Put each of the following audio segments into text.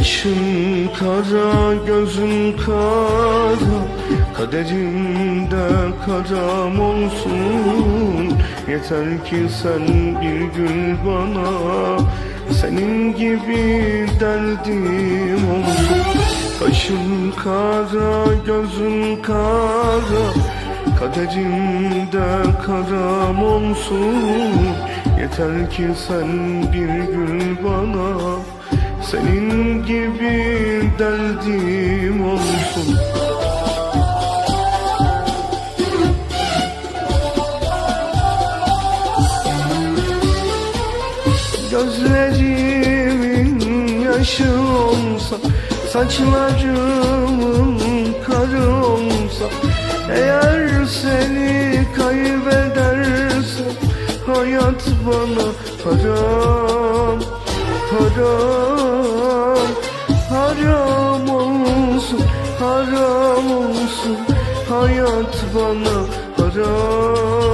Kaşın kara, gözün kara Kaderimde karam olsun. Yeter ki sen bir gün bana Senin gibi derdim olsun. Kaşın kara, gözün kara Kaderimde karam olsun. Yeter ki sen bir gün bana Senin gibi derdim olsun. Gözlerimin yaşı olsa Saçlarımın karı olsa Eğer seni kaybedersem Hayat bana haram Haram Haram olsun Haram olsun. Hayat bana haram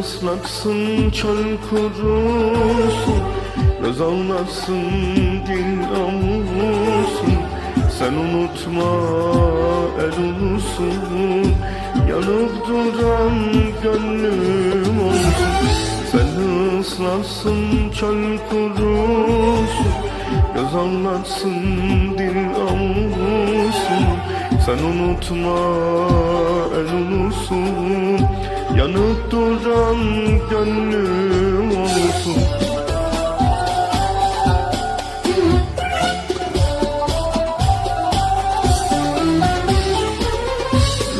ıslaksın çöl kurusun Göz ağlarsın dil amusun. Sen unutma el ulusun Yanıp duran gönlüm olsun. Sen ıslaksın çöl kurusun Göz ağlarsın dil amusun. Sen unutma el ulusun Yanıp duran gönlüm olsun.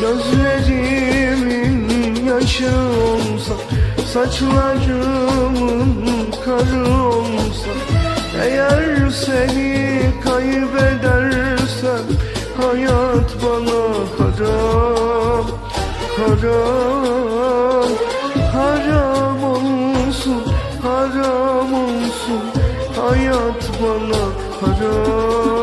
Gözlerimin yaşı olsa Saçlarımın karı olsa Eğer seni kaybedersem Hayat bana haram Haram Hayat bana haram